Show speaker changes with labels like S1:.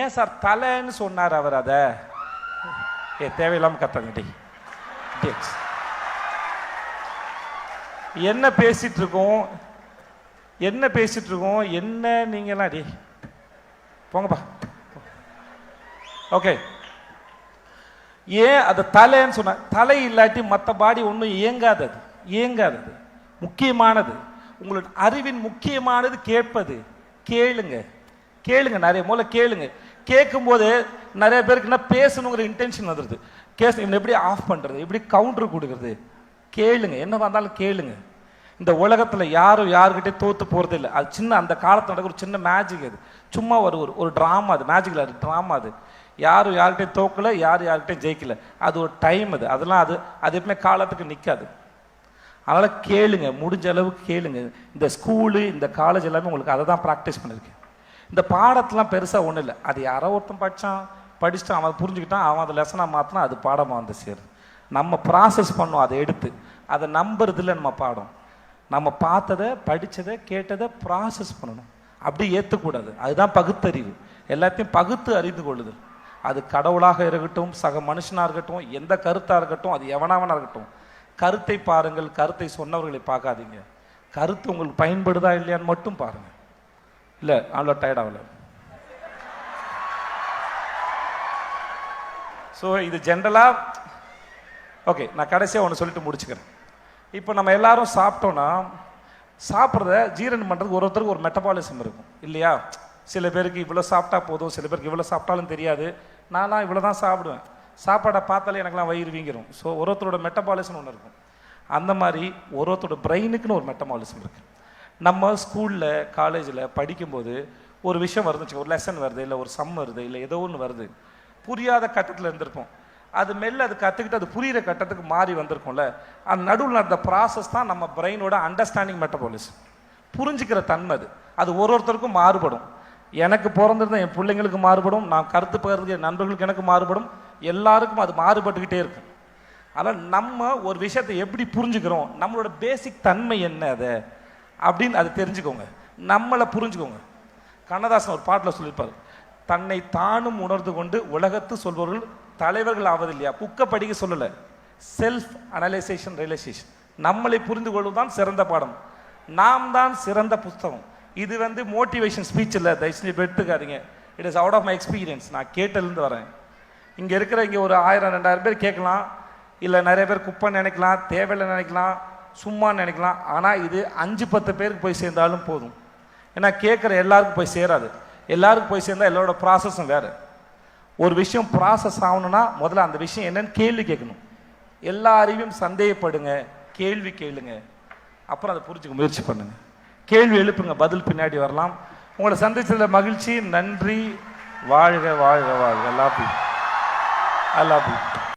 S1: ஏன் சார் தலைன்னு சொன்னார் அவர் அதை? ஏ தேவையில்லாமல் கத்தாங்கடி என்ன பேசிட்டு இருக்கோம்? என்ன பேசிட்டு இருக்கோம்? என்ன நீங்களாம் டி போங்கப்பா ஓகே. ஏன் அது தலைன்னு சொன்ன தலை இல்லாட்டி மற்ற பாடி ஒன்றும் இயங்காதது. இயங்காதது. முக்கியமானது. உங்களோட அறிவின் முக்கியமானது கேட்பது. கேளுங்க. கேளுங்க நிறைய மூலம் கேளுங்க. கேட்கும்போது நிறைய பேருக்கு என்ன பேசணுங்கிற இன்டென்ஷன் வந்துடுது கேஸ் இவனை எப்படி ஆஃப் பண்ணுறது எப்படி கவுண்டர் கொடுக்குறது? கேளுங்க. என்ன வந்தாலும் கேளுங்க. இந்த உலகத்தில் யாரும் யாருக்கிட்டே தோற்று போகிறது இல்லை. அது சின்ன அந்த காலத்தில் நடக்கிற ஒரு சின்ன மேஜிக் அது. சும்மா ஒரு ஒரு ஒரு ட்ராமா அது. மேஜிக்கில் அது ட்ராமா அது. யாரும் யார்கிட்டையும் தோக்கல யார் யார்கிட்டையும் ஜெயிக்கல. அது ஒரு டைம் அது. அதெல்லாம் அது அது எப்பவுமே காலத்துக்கு நிற்காது அதனால் கேளுங்க. முடிஞ்ச அளவுக்கு கேளுங்க. இந்த ஸ்கூலு இந்த காலேஜ் எல்லாமே உங்களுக்கு அதை தான் ப்ராக்டிஸ் பண்ணியிருக்கேன் இந்த பாடத்தெலாம் பெருசாக ஒன்றும் இல்லை. அது யாரோ ஒருத்தன் படித்தான் படிச்சுட்டான் அவன் புரிஞ்சுக்கிட்டான் அவன் அதை லெசனாக மாற்றினா அது பாடமாக வந்து சேரும். நம்ம ப்ராசஸ் பண்ணோம் அதை எடுத்து. அதை நம்புறதில்ல நம்ம பாடம். நம்ம பார்த்ததை படித்ததை கேட்டதை ப்ராசஸ் பண்ணணும். அப்படி ஏற்றக்கூடாது அதுதான் பகுத்தறிவு. எல்லாத்தையும் பகுத்து அறிந்து கொள்ளுதல். அது கடவுளாக இருக்கட்டும் சக மனுஷனாக இருக்கட்டும் எந்த கருத்தாக இருக்கட்டும் அது எவனாவனாக இருக்கட்டும். கருத்தை பாருங்கள் கருத்தை சொன்னவர்களை பார்க்காதீங்க. கருத்து உங்களுக்கு பயன்படுதா இல்லையான்னு மட்டும் பாருங்கள் இல்லை அவ்வளோ டயர்ட் ஆகல. ஸோ இது ஜென்ரலாக ஓகே நான் கடைசியாக ஒன்று சொல்லிட்டு முடிச்சுக்கிறேன். இப்போ நம்ம எல்லாரும் சாப்பிட்டோன்னா சாப்பிட்றத ஜீரணம் பண்ணுறதுக்கு ஒரு ஒருத்தருக்கு ஒரு மெட்டபாலிசம் இருக்கும். இல்லையா? சில பேருக்கு இவ்வளோ சாப்பிட்டா போதும் சில பேருக்கு இவ்வளோ சாப்பிட்டாலும் தெரியாது. நான்லாம் இவ்வளோ தான் சாப்பிடுவேன். சாப்பாடை பார்த்தாலே எனக்குலாம் வயிறு வீங்கிரும். ஸோ ஒரு ஒருத்தரோட மெட்டபாலிசம் ஒன்று இருக்கும். அந்த மாதிரி ஒரு ஒருத்தரோட பிரெயினுக்குன்னு ஒரு மெட்டபாலிசம் இருக்குது நம்ம ஸ்கூலில் காலேஜில் படிக்கும்போது ஒரு விஷயம் வருதுன்னு ஒரு லெசன் வருது இல்லை ஒரு சம் வருது இல்லை ஏதோ ஒன்று வருது. புரியாத கட்டத்தில் இருந்திருப்போம். அது மெல்ல அது கற்றுக்கிட்டு அது புரியிற கட்டத்துக்கு மாறி வந்திருக்கும்ல. அந்த நடுவில் நடந்த ப்ராசஸ் தான் நம்ம பிரெயினோட அண்டர்ஸ்டாண்டிங் மெட்டபாலிசம் புரிஞ்சுக்கிற தன்மை அது. அது ஒரு ஒருத்தருக்கும் மாறுபடும். எனக்கு பிறந்திருந்த என் பிள்ளைங்களுக்கு மாறுபடும். நான் கருத்து பகிர்ந்து என் நண்பர்களுக்கு எனக்கு மாறுபடும். எல்லாருக்கும் அது மாறுபட்டுக்கிட்டே இருக்கும் ஆனால் நம்ம ஒரு விஷயத்தை எப்படி புரிஞ்சுக்கிறோம்? நம்மளோட பேசிக் தன்மை என்ன அதை? அப்படின்னு அதை தெரிஞ்சுக்கோங்க. நம்மளை புரிஞ்சுக்கோங்க. கண்ணதாசன் ஒரு பாட்டில் சொல்லியிருப்பார். தன்னை தானும் உணர்ந்து கொண்டு உலகத்து சொல்பவர்கள் தலைவர்கள் ஆவது இல்லையா புக்க படிக்க சொல்லலை. செல்ஃப் அனலைசேஷன் ரியலைசேஷன் நம்மளை புரிந்து கொள்வதுதான் சிறந்த பாடம். நாம் தான் சிறந்த புஸ்தகம் இது வந்து மோட்டிவேஷன் ஸ்பீச் இல்லை. தயவுசெய்து எடுத்துக்காதீங்க. It is out of my experience நான் கேட்டதுலேருந்து வரேன். இங்கே இருக்கிற இங்கே ஒரு ஆயிரம் ரெண்டாயிரம் பேர் கேட்கலாம். இல்லை நிறைய பேர் குப்பைன்னு நினைக்கலாம் தேவையில்லை நினைக்கலாம். சும்மா நினைக்கலாம். ஆனால் இது அஞ்சு பத்து பேருக்கு போய் சேர்ந்தாலும் போதும். ஏன்னா கேட்குற எல்லாருக்கும் போய் சேராது. எல்லாருக்கும் போய் சேர்ந்தால் எல்லாரோட ப்ராசஸும் வேறு. ஒரு விஷயம் ப்ராசஸ் ஆகணும்னா முதல்ல அந்த விஷயம் என்னன்னு கேள்வி கேட்கணும். எல்லா அறிவையும் சந்தேகப்படுங்க கேள்வி கேளுங்க. அப்புறம் அதை புரிஞ்சுக்க முயற்சி பண்ணுங்கள் கேள்வி எழுப்புங்க பதில் பின்னாடி வரலாம். உங்களை சந்திச்சதில் மகிழ்ச்சி நன்றி. வாழ்க வாழ்க வாழ்க. எல்லா யூ ஐ